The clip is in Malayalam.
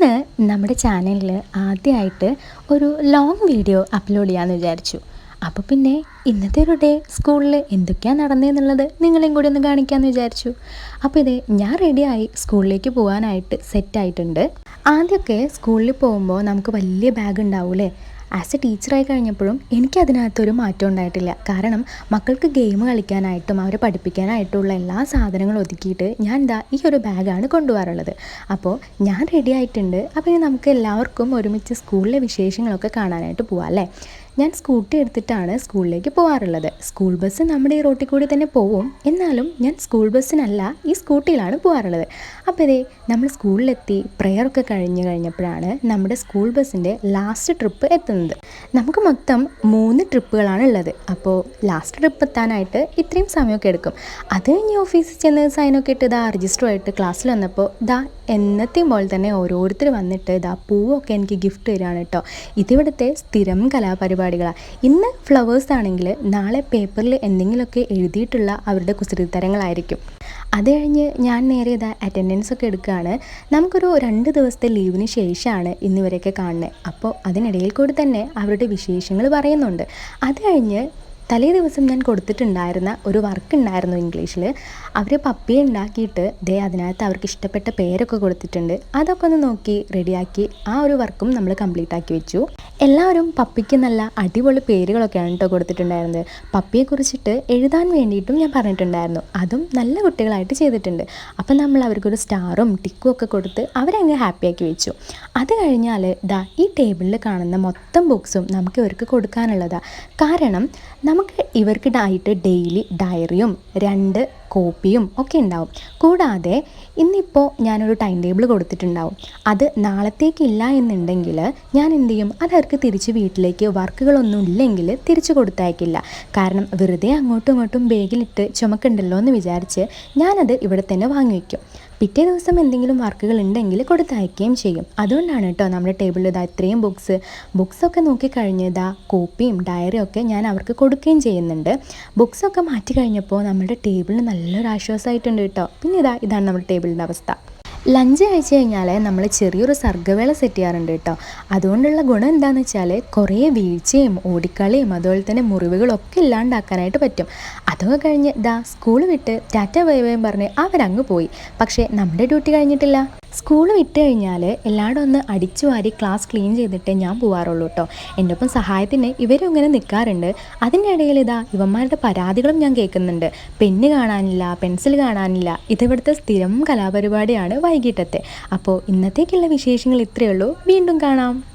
ഇന്ന് നമ്മുടെ ചാനലിൽ ആദ്യമായിട്ട് ഒരു ലോങ് വീഡിയോ അപ്ലോഡ് ചെയ്യാമെന്ന് വിചാരിച്ചു. അപ്പോൾ പിന്നെ ഇന്നത്തെ ഒരു ഡേ സ്കൂളിൽ എന്തൊക്കെയാണ് നടന്നതെന്നുള്ളത് നിങ്ങളെയും കൂടി ഒന്ന് കാണിക്കാമെന്ന് വിചാരിച്ചു. അപ്പോൾ ഇതേ ഞാൻ റെഡിയായി സ്കൂളിലേക്ക് പോകാനായിട്ട് സെറ്റായിട്ടുണ്ട് ആദ്യമൊക്കെ സ്കൂളിൽ പോകുമ്പോൾ നമുക്ക് വലിയ ബാഗ് ഉണ്ടാവൂലേ? ആസ് എ ടീച്ചറായി കഴിഞ്ഞപ്പോഴും എനിക്കതിനകത്തൊരു മാറ്റം ഉണ്ടായിട്ടില്ല. കാരണം മക്കൾക്ക് ഗെയിം കളിക്കാനായിട്ടും അവരെ പഠിപ്പിക്കാനായിട്ടുള്ള എല്ലാ സാധനങ്ങളും ഒതുക്കിയിട്ട് ഞാൻ എന്താ ഈ ഒരു ബാഗാണ് കൊണ്ടുപോകാറുള്ളത്. അപ്പോൾ ഞാൻ റെഡി ആയിട്ടുണ്ട്. അപ്പോൾ ഇനി നമുക്ക് എല്ലാവർക്കും ഒരുമിച്ച് സ്കൂളിലെ വിശേഷങ്ങളൊക്കെ കാണാനായിട്ട് പോവാം അല്ലേ? ഞാൻ സ്കൂട്ടി എടുത്തിട്ടാണ് സ്കൂളിലേക്ക് പോകാറുള്ളത് സ്കൂൾ ബസ് നമ്മുടെ ഈ റോട്ടിൽ കൂടി തന്നെ പോവും. എന്നാലും ഞാൻ സ്കൂൾ ബസ്സിനല്ല ഈ സ്കൂട്ടിയിലാണ് പോകാറുള്ളത് അപ്പോൾ ഇതേ നമ്മൾ സ്കൂളിലെത്തി പ്രെയറൊക്കെ കഴിഞ്ഞ് കഴിഞ്ഞപ്പോഴാണ് നമ്മുടെ സ്കൂൾ ബസ്സിന്റെ ലാസ്റ്റ് ട്രിപ്പ് എത്തുന്നത്. നമുക്ക് മൊത്തം മൂന്ന് ട്രിപ്പുകളാണ് ഉള്ളത്. അപ്പോൾ ലാസ്റ്റ് ട്രിപ്പ് എത്താനായിട്ട് ഇത്രയും സമയമൊക്കെ എടുക്കും. അത് കഴിഞ്ഞ് ഓഫീസിൽ ചെന്ന് സൈനൊക്കെ ഇട്ട് ഇതാ ആയിട്ട് ക്ലാസ്സിൽ വന്നപ്പോൾ ഇതാ എന്നത്തെയും പോലെ തന്നെ ഓരോരുത്തർ വന്നിട്ട് ഇതാ പൂവൊക്കെ എനിക്ക് ഗിഫ്റ്റ് തരികയാണ് കേട്ടോ ഇതിവിടുത്തെ സ്ഥിരം കലാപരിപാടികളാണ് ഇന്ന് ഫ്ലവേഴ്സ് ആണെങ്കിൽ നാളെ പേപ്പറിൽ എന്തെങ്കിലുമൊക്കെ എഴുതിയിട്ടുള്ള അവരുടെ കുസൃതിത്തരങ്ങളായിരിക്കും. അത് കഴിഞ്ഞ് ഞാൻ നേരെ ഇതാ അറ്റൻഡൻസ് ഒക്കെ എടുക്കുകയാണ്. നമുക്കൊരു രണ്ട് ദിവസത്തെ ലീവിന് ശേഷമാണ് ഇന്നിവരെയൊക്കെ കാണുന്നത്. അപ്പോൾ അതിനിടയിൽ കൂടി തന്നെ അവരുടെ വിശേഷങ്ങൾ പറയുന്നുണ്ട്. അത് കഴിഞ്ഞ് തലേ ദിവസം ഞാൻ കൊടുത്തിട്ടുണ്ടായിരുന്ന ഒരു വർക്ക് ഉണ്ടായിരുന്നു ഇംഗ്ലീഷിൽ അവർ പപ്പിയെ ഉണ്ടാക്കിയിട്ട് ദേ അതിനകത്ത് അവർക്ക് ഇഷ്ടപ്പെട്ട പേരൊക്കെ കൊടുത്തിട്ടുണ്ട്. അതൊക്കെ ഒന്ന് നോക്കി റെഡിയാക്കി ആ ഒരു വർക്കും നമ്മൾ കംപ്ലീറ്റ് ആക്കി വെച്ചു. എല്ലാവരും പപ്പിക്ക് നല്ല അടിപൊളി പേരുകളൊക്കെയാണ് കേട്ടോ കൊടുത്തിട്ടുണ്ടായിരുന്നത്. പപ്പിയെ കുറിച്ചിട്ട് എഴുതാൻ വേണ്ടിയിട്ടും ഞാൻ പറഞ്ഞിട്ടുണ്ടായിരുന്നു. അതും നല്ല കുട്ടികളായിട്ട് ചെയ്തിട്ടുണ്ട്. അപ്പം നമ്മൾ അവർക്കൊരു സ്റ്റാറും ടിക്കും ഒക്കെ കൊടുത്ത് അവരങ്ങ് ഹാപ്പിയാക്കി വെച്ചു. അത് കഴിഞ്ഞാൽ ദാ ഈ ടേബിളിൽ കാണുന്ന മൊത്തം ബുക്സും നമുക്ക് ഇവർക്ക് കൊടുക്കാനുള്ളതാണ് കാരണം നമുക്ക് ഇവർക്ക് ആയിട്ട് ഡെയിലി ഡയറിയും രണ്ട് കോപ്പിയും ഒക്കെ ഉണ്ടാവും. കൂടാതെ ഇന്നിപ്പോൾ ഞാനൊരു ടൈം ടേബിൾ കൊടുത്തിട്ടുണ്ടാവും. അത് നാളത്തേക്കില്ല എന്നുണ്ടെങ്കിൽ ഞാൻ എന്ത് ചെയ്യും? അത് അവർക്ക് തിരിച്ച് വീട്ടിലേക്ക് വർക്കുകളൊന്നും ഇല്ലെങ്കിൽ തിരിച്ചു കൊടുത്തയക്കില്ല. കാരണം വെറുതെ അങ്ങോട്ടും ഇങ്ങോട്ടും ബാഗിലിട്ട് ചുമക്കുണ്ടല്ലോ എന്ന് വിചാരിച്ച് ഞാനത് ഇവിടെ തന്നെ വാങ്ങി വയ്ക്കും. പിറ്റേ ദിവസം എന്തെങ്കിലും വർക്കുകൾ ഉണ്ടെങ്കിൽ കൊടുത്തയക്കുകയും ചെയ്യും. അതുകൊണ്ടാണ് കേട്ടോ നമ്മുടെ ടേബിളിൽ ഇതാ ഇത്രയും ബുക്സ് ബുക്സൊക്കെ നോക്കിക്കഴിഞ്ഞ് ഇതാ കോപ്പിയും ഡയറിയും ഒക്കെ ഞാൻ അവർക്ക് കൊടുക്കുകയും ചെയ്യുന്നുണ്ട്. ബുക്സൊക്കെ മാറ്റി കഴിഞ്ഞപ്പോൾ നമ്മുടെ ടേബിളിന് നല്ലൊരു ആശ്വാസമായിട്ടുണ്ട് കേട്ടോ. പിന്നെ ഇതാ ഇതാണ് നമ്മുടെ ടേബിളിന്റെ അവസ്ഥ. ലഞ്ച് കഴിച്ച് കഴിഞ്ഞാൽ നമ്മൾ ചെറിയൊരു സർഗവേള സെറ്റ് ചെയ്യാറുണ്ട് കേട്ടോ. അതുകൊണ്ടുള്ള ഗുണം എന്താണെന്ന് വെച്ചാൽ കുറേ വീഴ്ചയും ഓടിക്കളിയും അതുപോലെ തന്നെ മുറിവുകളൊക്കെ ഇല്ലാണ്ടാക്കാനായിട്ട് പറ്റും. അതൊക്കെ കഴിഞ്ഞ് ദാ സ്കൂൾ വിട്ട് ടാറ്റ വൈവയും പറഞ്ഞ് അവരങ്ങ് പോയി. പക്ഷേ നമ്മുടെ ഡ്യൂട്ടി കഴിഞ്ഞിട്ടില്ല. സ്കൂൾ വിട്ട് കഴിഞ്ഞാൽ എല്ലാവരും ഒന്ന് അടിച്ചു വാരി ക്ലാസ് ക്ലീൻ ചെയ്തിട്ടേ ഞാൻ പോവാറുള്ളൂ കേട്ടോ എന്റെ ഒപ്പം സഹായത്തിന് ഇവരും ഇങ്ങനെ നിൽക്കാറുണ്ട് അതിന്റെ ഇടയിൽ ഇതാ ഇവന്മാരുടെ പരാതികളും ഞാൻ കേൾക്കുന്നുണ്ട്. പെന്ന് കാണാനില്ല പെൻസിൽ കാണാനില്ല ഇതിവിടുത്തെ സ്ഥിരം കലാപരിപാടിയാണ് വൈകിട്ടത്തെ. അപ്പോൾ ഇന്നത്തേക്കുള്ള വിശേഷങ്ങൾ ഇത്രയേ ഉള്ളൂ. വീണ്ടും കാണാം.